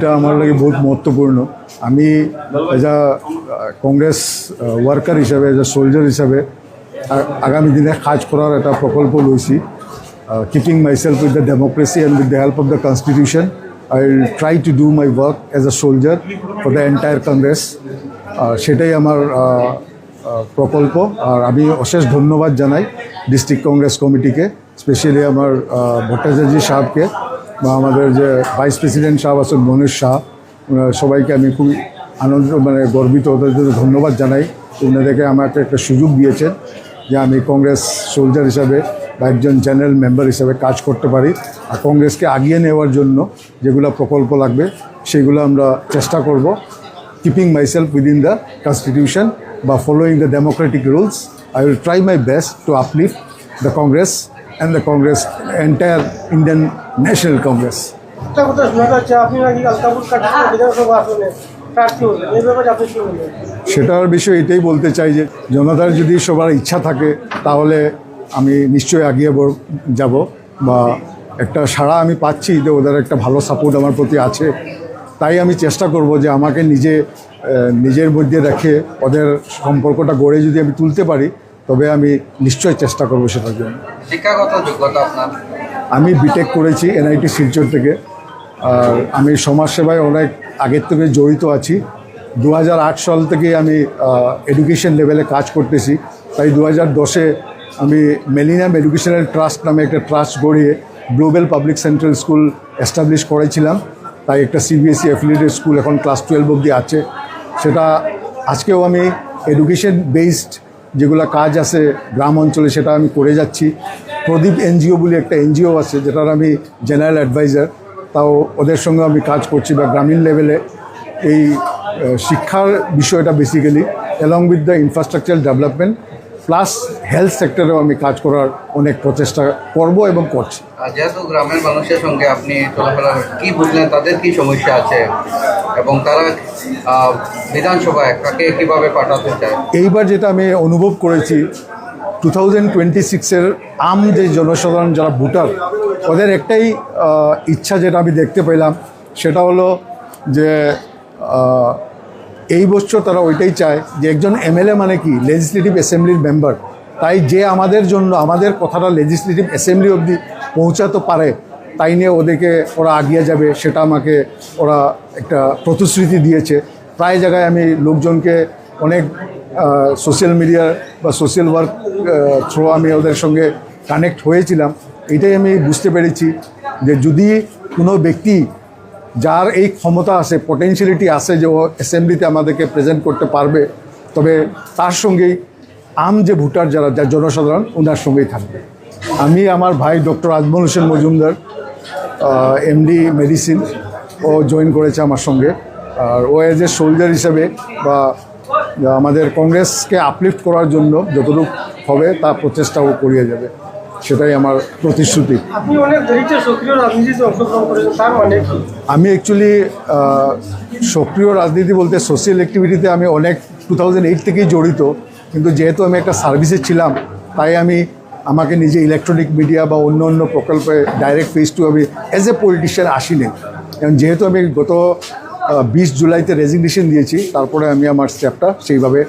দিনটা আমার লাগে বহুত মহত্বপূর্ণ। আমি এজ আ কংগ্রেস ওয়ার্কার হিসাবে এজ আ সোলজার হিসাবে আগামী দিনে কাজ করার একটা প্রকল্প লইছি keeping myself with the democracy and with the help of the constitution I will try to do my work as a soldier for the entire Congress সেটাই আমার প্রকল্প। আর আমি অশেষ ধন্যবাদ জানাই ডিস্ট্রিক্ট কংগ্রেস কমিটিকে স্পেশালি আমার ভট্টাচার্য সাহেবকে। বা আমাদের যে ভাইস প্রেসিডেন্ট সাহেব আছেন মনীষ শাহ সবাইকে আমি খুবই আনন্দ মানে গর্বিত, ওদের ধন্যবাদ জানাই। ওনাদেরকে আমাকে একটা সুযোগ দিয়েছেন যে আমি কংগ্রেস সোলজার হিসাবে বা একজন জেনারেল মেম্বার হিসাবে কাজ করতে পারি। আর কংগ্রেসকে আগিয়ে নেওয়ার জন্য যেগুলো প্রকল্প লাগবে, সেগুলো আমরা চেষ্টা করব। Keeping myself within the constitution by following the democratic rules I will try my best to uplift the Congress and the Congress entire indian national Congress একটা কথা শোনা যাচ্ছে আপনি নাকি আলতাপুর কাটিয়ে বিধানসভা আসনে প্রার্থী হলেন। এই ব্যাপারে আপনি কি বলবেন? সেটার বিষয়ে এটাই বলতে চাই যে জনতার যদি সবার ইচ্ছা থাকে তাহলে আমি নিশ্চয়ই এগিয়ে বর- যাব বা একটা সাড়া আমি পাচ্ছি যে ওদের একটা ভালো সাপোর্ট আমার প্রতি আছে। তাই আমি চেষ্টা করব যে আমাকে নিজে নিজের মধ্যে রেখে ওদের সম্পর্কটা গড়ে যদি আমি তুলতে পারি তবে আমি নিশ্চয়ই চেষ্টা করব সেটার জন্য। শিক্ষাগত যোগ্যতা আপনার? আমি বিটেক করেছি এনআইটি শিলচর থেকে। আর আমি সমাজসেবায় অনেক আগের থেকে জড়িত আছি। দু হাজার আট সাল থেকে আমি এডুকেশন লেভেলে কাজ করতেছি। তাই দু হাজার দশে আমি মেলিনাম এডুকেশনাল ট্রাস্ট নামে একটা ট্রাস্ট গড়িয়ে global public central school establish করেছিলাম। তাই একটা সিবিএসসি অ্যাফিলিয়েটেড স্কুল এখন ক্লাস টুয়েলভ অবধি আছে। সেটা আজকেও আমি এডুকেশন বেসড যেগুলো কাজ আছে গ্রাম অঞ্চলে সেটা আমি করে যাচ্ছি। প্রদীপ এনজিও বলে একটা এনজিও আছে যেটার আমি জেনারেল অ্যাডভাইজার তাও ওদের সঙ্গে আমি কাজ করছি বা গ্রামীণ লেভেলে এই শিক্ষার বিষয়টা basically along with the infrastructure development plus health সেক্টরেও আমি কাজ করার অনেক প্রচেষ্টা করব এবং করছি। যেহেতু গ্রামের মানুষের সঙ্গে আপনি চলাফেরা কি বুঝলেন তাদের কি সমস্যা আছে? এবং তারা বিধানসভায় কাকে কীভাবে পাঠাতে চায়? এইবার যেটা আমি অনুভব করেছি টু থাউজেন্ড টোয়েন্টি সিক্সের আম যে জনসাধারণ, যারা ভোটার, ওদের একটাই ইচ্ছা যেটা আমি দেখতে পেলাম, সেটা হলো যে এই বছর তারা ওইটাই চায় যে একজন এমএলএ মানে কি লেজিসলেটিভ অ্যাসেম্বলির মেম্বার তাই যে আমাদের জন্য, আমাদের কথাটা লেজিসলেটিভ অ্যাসেম্বলি অবধি পৌঁছাতে পারে, তাই নিয়ে ওদেরকে ওরা আগিয়ে যাবে, সেটা আমাকে ওরা একটা প্রতিশ্রুতি দিয়েছে। প্রায় জায়গায় আমি লোকজনকে অনেক সোশ্যাল মিডিয়া বা সোশ্যাল ওয়ার্ক থ্রু আমি ওদের সঙ্গে কানেক্ট হয়েছিলাম, এটাই আমি বুঝতে পেরেছি যে যদি কোনো ব্যক্তি যার এই ক্ষমতা আছে পটেনশিয়ালিটি আছে যে ও অ্যাসেম্বলিতে আমাদেরকে প্রেজেন্ট করতে পারবে, তবে তার সঙ্গেই আম যে ভোটার যারা, যার জনসাধারণ ওনার সঙ্গেই থাকবে। আমি আমার ভাই doctor Ajmal Hossain Majumdar MD medicine ও জয়েন করেছে আমার সঙ্গে। আর ও এজ এ সোলজার হিসাবে বা আমাদের কংগ্রেসকে আপলিফট করার জন্য যতটুকু হবে তা প্রচেষ্টাও করিয়ে যাবে। সেটাই আমার প্রতিশ্রুতি। মানে আমি অ্যাকচুয়ালি সক্রিয় রাজনীতি বলতে সোশ্যাল অ্যাক্টিভিটিতে আমি অনেক টু থাউজেন্ড এইট থেকেই জড়িত কিন্তু যেহেতু আমি একটা সার্ভিসে ছিলাম তাই আমি আমাকে নিজে ইলেকট্রনিক মিডিয়া বা অন্য অন্য প্রকল্পে ডাইরেক্ট ফেস টু আমি অ্যাজ এ পলিটিশিয়ান আসিনি। কারণ যেহেতু আমি গত বিশ জুলাইতে রেজিগনেশন দিয়েছি। তারপরে আমি আমার স্টেপটা সেইভাবে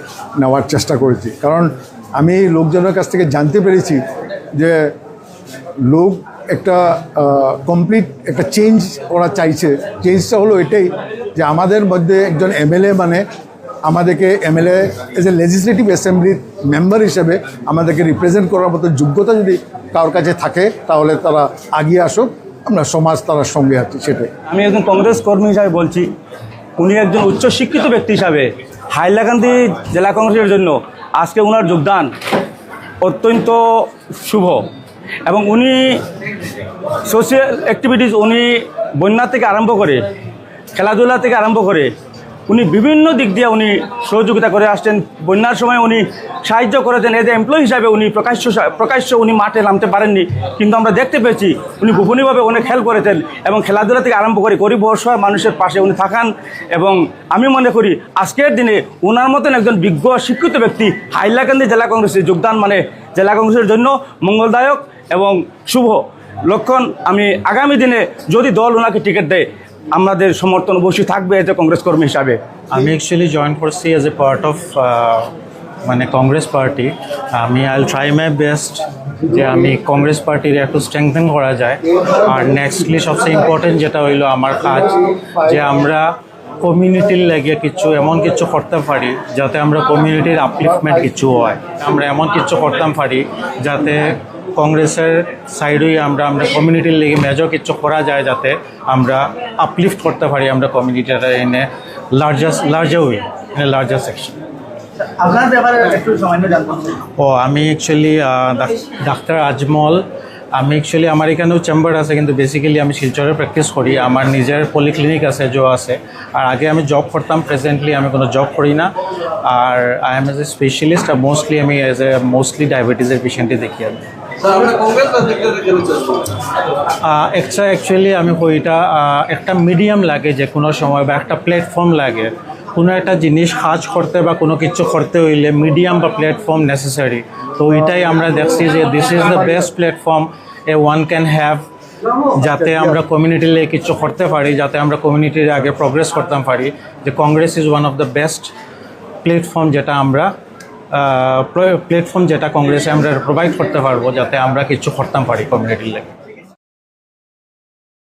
নেওয়ার চেষ্টা করেছি। কারণ আমি লোকজনের কাছ থেকে জানতে পেরেছি যে লোক একটা কমপ্লিট একটা চেঞ্জ ওরা চাইছে। চেঞ্জটা হলো এটাই যে আমাদের মধ্যে একজন এমএলএ মানে আমাদেরকে এমএলএ এজ এ লেজিসলেটিভ অ্যাসেম্বলির মেম্বার হিসেবে আমাদেরকে রিপ্রেজেন্ট করার মতো যোগ্যতা যদি কারোর কাছে থাকে, তাহলে তারা আগিয়ে আসুক। আমরা সমাজ তার সঙ্গে আছি, সেটাই। আমি একজন কংগ্রেস কর্মী হিসাবে বলছি, উনি একজন উচ্চ শিক্ষিত ব্যক্তি হিসাবে হাইলাকান্দি জেলা কংগ্রেসের জন্য আজকে ওনার যোগদান অত্যন্ত শুভ। এবং উনি সোশ্যাল অ্যাক্টিভিটিস উনি বন্যা থেকে আরম্ভ করে, খেলাধুলা থেকে আরম্ভ করে উনি বিভিন্ন দিক দিয়ে উনি সহযোগিতা করে আসছেন। বন্যার সময় উনি সাহায্য করেছেন। এজ এ এমপ্লয়ি হিসাবে উনি প্রকাশ্য প্রকাশ্য উনি মাঠে নামতে পারেননি। কিন্তু আমরা দেখতে পেয়েছি, উনি গোপনীয়ভাবে অনেক খেল করেছেন এবং খেলাধুলা থেকে আরম্ভ করে গরিব অসহায় মানুষের পাশে উনি থাকান এবং আমি মনে করি আজকের দিনে ওনার মতন একজন বিজ্ঞ শিক্ষিত ব্যক্তি হাইলাকান্দি জেলা কংগ্রেসে যোগদান মানে জেলা কংগ্রেসের জন্য মঙ্গলদায়ক এবং শুভ। লক্ষণ, আমি আগামী দিনে যদি দল ওনাকে টিকিট দেয় আমাদের সমর্থন অবশ্যই থাকবে এতে কংগ্রেস কর্মী হিসাবে। আমি অ্যাকচুয়ালি জয়েন করছি এজ এ পার্ট অফ মানে কংগ্রেস পার্টি। আমি আই ট্রাই মাই বেস্ট যে আমি কংগ্রেস পার্টির একটু স্ট্রেংথেন করা যায়। আর নেক্সটলি সবচেয়ে ইম্পর্টেন্ট যেটা হইল আমার কাজ, যে আমরা কমিউনিটির লেগে কিছু, এমন কিছু করতে পারি যাতে আমরা কমিউনিটির আপলিফমেন্ট কিছু হয়। আমরা এমন কিছু করতাম পারি যাতে কংগ্রেসের সাইডেই আমরা আমরা কমিউনিটির লেগে মেজর কিছু করা যায় যাতে আমরা আপলিফট করতে পারি আমরা কমিউনিটিটা এনে largest larger we in larger section আপনার ব্যাপারে একটু সামান্য জানতে ও আমি অ্যাকচুয়ালি ডাক্তার আজমল। আমি অ্যাকচুয়ালি আমার এখানেও চেম্বার আছে কিন্তু বেসিক্যালি আমি শিলচরে প্র্যাকটিস করি। আমার নিজের পলিক্লিনিক আছে জো আছে। আর আগে আমি জব করতাম প্রেজেন্টলি আমি কোনো জব করি না। আর I am as a specialist R mostly আমি এজ এ মোস্টলি ডায়াবেটিসের পেশেন্টই দেখি আমি। একটা অ্যাকচুয়ালি আমি কইটা একটা মিডিয়াম লাগে যে কোনো সময় বা একটা প্ল্যাটফর্ম লাগে। কোনো একটা জিনিস কাজ করতে বা কোনো কিছু করতে হইলে মিডিয়াম বা প্ল্যাটফর্ম নেসেসারি তো ওইটাই আমরা দেখছি যে this is the best platform a one can have যাতে আমরা কমিউনিটির লেগে কিছু করতে পারি, যাতে আমরা কমিউনিটির আগে প্রগ্রেস করতাম পারি। যে Congress is one of the best platform যেটা আমরা প্ল্যাটফর্ম যেটা কংগ্রেসে আমরা প্রোভাইড করতে পারব যাতে আমরা কিছু করতাম পারি কমিউনিটির লেগে